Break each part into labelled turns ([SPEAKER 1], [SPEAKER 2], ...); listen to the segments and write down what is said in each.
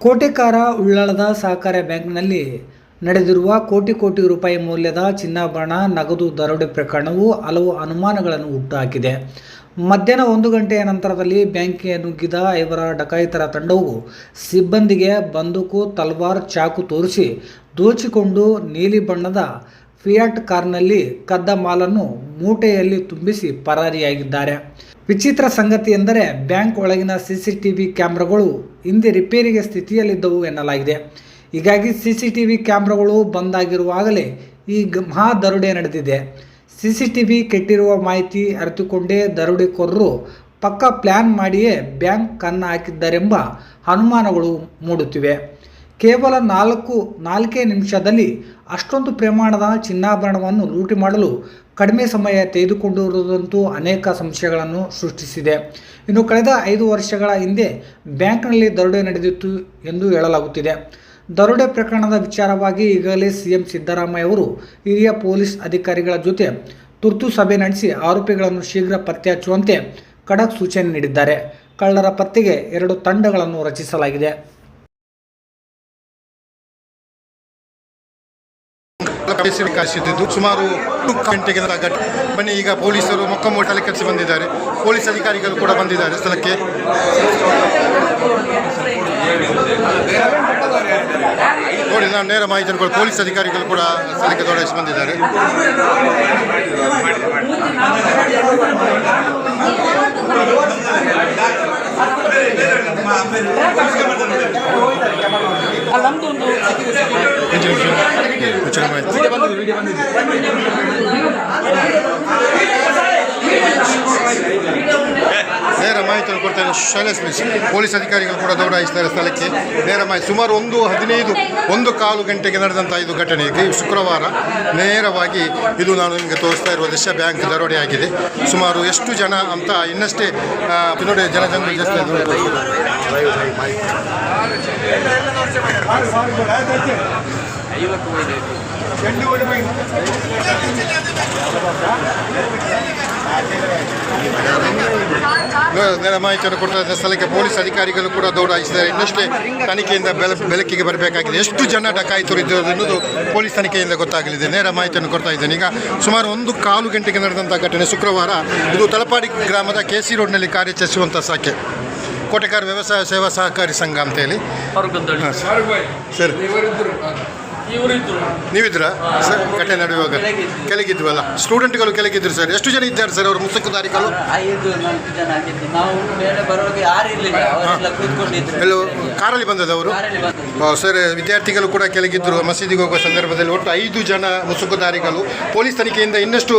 [SPEAKER 1] ಕೋಟೆಕಾರ ಉಳ್ಳಾಳದ ಸಹಕಾರ ಬ್ಯಾಂಕ್ನಲ್ಲಿ ನಡೆದಿರುವ ಕೋಟಿ ಕೋಟಿ ರೂಪಾಯಿ ಮೌಲ್ಯದ ಚಿನ್ನಾಭರಣ, ನಗದು ದರೋಡೆ ಪ್ರಕರಣವು ಹಲವು ಅನುಮಾನಗಳನ್ನು ಹುಟ್ಟುಹಾಕಿದೆ. ಮಧ್ಯಾಹ್ನ ಒಂದು ಗಂಟೆಯ ನಂತರದಲ್ಲಿ ಬ್ಯಾಂಕಿಗೆ ನುಗ್ಗಿದ ಐವರ ಡಕಾಯಿತರ ತಂಡವು ಸಿಬ್ಬಂದಿಗೆ ಬಂದೂಕು, ತಲ್ವಾರ್, ಚಾಕು ತೋರಿಸಿ ದೋಚಿಕೊಂಡು ನೀಲಿ ಬಣ್ಣದ ಫಿಯಾಟ್ ಕಾರ್ನಲ್ಲಿ ಕದ್ದ ಮಾಲನ್ನು ಮೂಟೆಯಲ್ಲಿ ತುಂಬಿಸಿ ಪರಾರಿಯಾಗಿದ್ದಾರೆ. ವಿಚಿತ್ರ ಸಂಗತಿ ಎಂದರೆ ಬ್ಯಾಂಕ್ ಒಳಗಿನ ಸಿಸಿಟಿವಿ ಕ್ಯಾಮ್ರಾಗಳು ಹಿಂದೆ ರಿಪೇರಿಗೆ ಸ್ಥಿತಿಯಲ್ಲಿದ್ದವು ಎನ್ನಲಾಗಿದೆ. ಹೀಗಾಗಿ ಸಿಸಿಟಿವಿ ಕ್ಯಾಮ್ರಾಗಳು ಬಂದಾಗಿರುವಾಗಲೇ ಈ ಮಹಾ ದರೋಡೆ ನಡೆದಿದೆ. ಸಿಸಿಟಿವಿ ಕೆಟ್ಟಿರುವ ಮಾಹಿತಿ ಅರಿತುಕೊಂಡೇ ದರೋಡೆಕೋರರು ಪಕ್ಕ ಪ್ಲ್ಯಾನ್ ಮಾಡಿಯೇ ಬ್ಯಾಂಕ್ ಕನ್ನ ಹಾಕಿದ್ದಾರೆಂಬ ಅನುಮಾನಗಳು ಮೂಡುತ್ತಿವೆ. ಕೇವಲ ನಾಲ್ಕು ನಾಲ್ಕೇ ನಿಮಿಷದಲ್ಲಿ ಅಷ್ಟೊಂದು ಪ್ರಮಾಣದ ಚಿನ್ನಾಭರಣವನ್ನು ಲೂಟಿ ಮಾಡಲು ಕಡಿಮೆ ಸಮಯ ತೆಗೆದುಕೊಂಡಿರುವುದಂತೂ ಅನೇಕ ಸಂಶಯಗಳನ್ನು ಸೃಷ್ಟಿಸಿದೆ. ಇನ್ನು ಕಳೆದ ಐದು ವರ್ಷಗಳ ಹಿಂದೆ ಬ್ಯಾಂಕ್ನಲ್ಲಿ ದರೋಡೆ ನಡೆದಿತ್ತು ಎಂದು ಹೇಳಲಾಗುತ್ತಿದೆ. ದರೋಡೆ ಪ್ರಕರಣದ ವಿಚಾರವಾಗಿ ಈಗಾಗಲೇ ಸಿಎಂ ಸಿದ್ದರಾಮಯ್ಯ ಅವರು ಹಿರಿಯ ಪೊಲೀಸ್ ಅಧಿಕಾರಿಗಳ ಜೊತೆ ತುರ್ತು ಸಭೆ ನಡೆಸಿ ಆರೋಪಿಗಳನ್ನು ಶೀಘ್ರ ಪತ್ತೆ ಹಚ್ಚುವಂತೆ ಖಡಕ್ ಸೂಚನೆ ನೀಡಿದ್ದಾರೆ. ಕಳ್ಳರ ಪತ್ತೆಗೆ ಎರಡು ತಂಡಗಳನ್ನು ರಚಿಸಲಾಗಿದೆ.
[SPEAKER 2] ಕಾಯಿಸಿದ್ದು. ಸುಮಾರು ಒಂದು ಗಂಟೆಗೆ ಬನ್ನಿ, ಈಗ ಪೊಲೀಸರು ಮೊಕ್ಕಮೋಟಲ್ಲಿ ಕೆಲಸ ಬಂದಿದ್ದಾರೆ. ಪೊಲೀಸ್ ಅಧಿಕಾರಿಗಳು ಕೂಡ ಬಂದಿದ್ದಾರೆ ಸ್ಥಳಕ್ಕೆ. ನೋಡಿ, ನಾನು ನೇರ ಮಾಹಿತಿ ಪೊಲೀಸ್ ಅಧಿಕಾರಿಗಳು ಕೂಡ ಸ್ಥಳಕ್ಕೆ ದೊಡ್ಡ ಬಂದಿದ್ದಾರೆ. ನಮ್ದು ವಿಷಯ ನೇರ ಪೊಲೀಸ್ ಅಧಿಕಾರಿಗಳು ಕೂಡ ದೌಡಾಯಿಸ್ತಾರೆ ಸ್ಥಳಕ್ಕೆ. ನೇರ ಮಾಹಿತಿ. ಸುಮಾರು ಒಂದು ಹದಿನೈದು, ಒಂದು ಕಾಲು ಗಂಟೆಗೆ ನಡೆದಂಥ ಇದು ಘಟನೆ. ಇದು ಶುಕ್ರವಾರ ನೇರವಾಗಿ ಇದು ನಾನು ನಿಮಗೆ ತೋರಿಸ್ತಾ ಇರುವ ದೃಶ್ಯ ಬ್ಯಾಂಕ್ ದರೋಡೆ ಆಗಿದೆ. ಸುಮಾರು ಎಷ್ಟು ಜನ ಅಂತ ಇನ್ನಷ್ಟೇ ನೋಡಿ ಜನರು ಜಾಸ್ತಿ ನೇರ ಮಾಹಿತಿಯನ್ನು ಕೊಡ್ತಾ ಸ್ಥಳಕ್ಕೆ ಪೊಲೀಸ್ ಅಧಿಕಾರಿಗಳು ಕೂಡ ದೌಡಾಯಿಸಿದ್ದಾರೆ. ಇನ್ನಷ್ಟೇ ತನಿಖೆಯಿಂದ ಬೆಲ ಬೆಳಕಿಗೆ ಬರಬೇಕಾಗಿದೆ. ಎಷ್ಟು ಜನ ಡಕಾಯಿತರು ಇದ್ದರು ಎನ್ನುವುದು ಪೊಲೀಸ್ ತನಿಖೆಯಿಂದ ಗೊತ್ತಾಗಲಿದೆ. ನೇರ ಮಾಹಿತಿಯನ್ನು ಕೊಡ್ತಾ ಇದ್ದೇನೆ. ಈಗ ಸುಮಾರು ಒಂದು ಕಾಲು ಗಂಟೆಗೆ ನಡೆದಂಥ ಘಟನೆ ಶುಕ್ರವಾರ. ಇದು ತಲಪಾಡಿ ಗ್ರಾಮದ ಕೆ ಸಿ ರೋಡ್ನಲ್ಲಿ ಕಾರ್ಯಾಚರಿಸುವಂಥ ಶಾಖೆ. ಕೋಟೆಕಾರ ವ್ಯವಸಾಯ ಸೇವಾ ಸಹಕಾರಿ ಸಂಘ ಅಂತೇಳಿ ಹೇಳಿ. ಸರ್. ನೀವಿದ್ರಾ? ಸರ್ ಘಟನೆ ನಡೆಯುವಾಗ ಕೆಳಗಿದ್ವಲ್ಲ? ಸ್ಟೂಡೆಂಟ್ಗಳು ಕೆಳಗಿದ್ರು ಸರ್. ಎಷ್ಟು ಜನ ಇದ್ದಾರೆ ಸರ್ ಅವರು ಮುಸುಕುದಾರಿಗಳು
[SPEAKER 3] ಐದು ನಾಲ್ಕು ಜನ ಆಗಿದ್ದು ನಾವು ಮೇಲೆ ಬರುವಾಗ ಯಾರು ಇರಲಿಲ್ಲ. ಅವರೆಲ್ಲ ಕೂತ್ಕೊಂಡಿದ್ರು.
[SPEAKER 2] ಎಲ್ಲೋ ಕಾರಲ್ಲಿ ಬಂದದವರು ಅವರು? ಸರ್ ವಿದ್ಯಾರ್ಥಿಗಳು ಕೂಡ ಕೆಳಗಿದ್ರು. ಮಸೀದಿಗೆ ಹೋಗುವ ಸಂದರ್ಭದಲ್ಲಿ ಒಟ್ಟು ಐದು ಜನ ಮುಸುಕುದಾರಿಗಳು ಪೊಲೀಸ್ ತನಿಖೆಯಿಂದ ಇನ್ನಷ್ಟು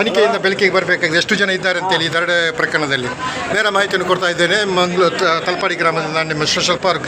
[SPEAKER 2] ತನಿಖೆಯಿಂದ ಬೆಳಕಿಗೆ ಬರಬೇಕಾಗಿದೆ. ಎಷ್ಟು ಜನ ಇದ್ದಾರೆ ಅಂತೇಳಿ ಹೇಳಿ ದರಡೆ ಪ್ರಕರಣದಲ್ಲಿ. ನೇರ ಮಾಹಿತಿಯನ್ನು ಕೊಡ್ತಾ ಇದ್ದೇನೆ. ಮಂಗ್ಳೂರು ತಲಪಾಡಿ ಗ್ರಾಮದಿಂದ ನಿಮ್ಮ ಸೋಷಲ್ ಪಾರ್ಕ್.